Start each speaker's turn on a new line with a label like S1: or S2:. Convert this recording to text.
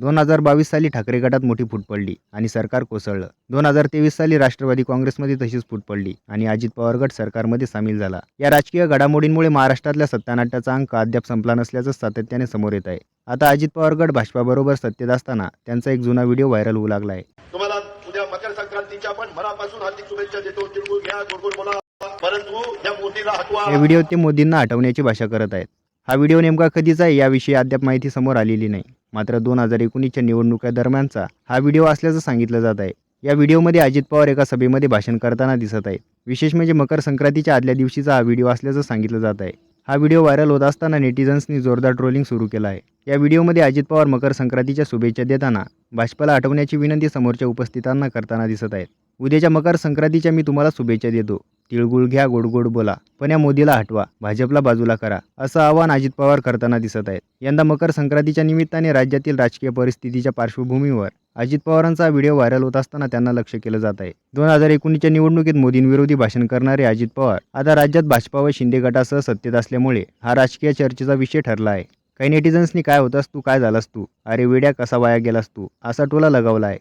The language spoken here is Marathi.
S1: दोन हजार बावीस साली ठाकरे गटात मोठी फूट पडली आणि सरकार कोसळलं. दोन हजार तेवीस साली राष्ट्रवादी काँग्रेसमध्ये तशीच फूट पडली आणि अजित पवार गट सरकारमध्ये सामील झाला. या राजकीय घडामोडींमुळे महाराष्ट्रातल्या सत्तानाट्याचा अंक अद्याप संपला नसल्याचं सातत्याने समोर येत आहे. आता अजित पवार गट भाजपाबरोबर सत्तेत असताना त्यांचा एक जुना व्हिडिओ व्हायरल होऊ लागला आहे.
S2: तुम्हाला उद्या मकर संक्रांतीच्या पण मनापासून हार्दिक शुभेच्छा देतो. घ्या परंतु या
S1: व्हिडिओत ते मोदींना हटवण्याची भाषा करत आहेत. हा व्हिडिओ नेमका कधीचा आहे याविषयी अद्याप माहिती समोर आलेली नाही. मात्र दोन हजार एकोणीसच्या निवडणुका दरम्यानचा हा व्हिडिओ असल्याचं सांगितलं जात आहे. या व्हिडिओमध्ये अजित पवार एका सभेमध्ये भाषण करताना दिसत आहे. विशेष म्हणजे मकर संक्रांतीच्या आदल्या दिवशीचा हा व्हिडिओ असल्याचं सांगितलं जात आहे. हा व्हिडिओ व्हायरल होत असताना नेटिझन्सनी जोरदार ट्रोलिंग सुरू केलं आहे. या व्हिडिओमध्ये अजित पवार मकर संक्रांतीच्या शुभेच्छा देताना भाजपाला आठवण्याची विनंती समोरच्या उपस्थितांना करताना दिसत आहेत. उद्याच्या मकर संक्रांतीच्या मी तुम्हाला शुभेच्छा देतो. तिळगुळ घ्या गोड गोड बोला. पण या मोदीला हटवा. भाजपला बाजूला करा. असं आवाहन अजित पवार करताना दिसत आहेत. यंदा मकर संक्रांतीच्या निमित्ताने राज्यातील राजकीय परिस्थितीच्या पार्श्वभूमीवर अजित पवारांचा व्हिडिओ व्हायरल होत असताना त्यांना लक्ष केलं जात आहे. दोन हजार एकोणीसच्या निवडणुकीत मोदींविरोधी भाषण करणारे अजित पवार आता राज्यात भाजपा व शिंदे गटासह सत्तेत असल्यामुळे हा राजकीय चर्चेचा विषय ठरला आहे. काही नेटिझन्सनी काय होतास तू? काय झालास तू? अरे वेड्या कसा वाया गेलास तू? असा टोला लगावला आहे.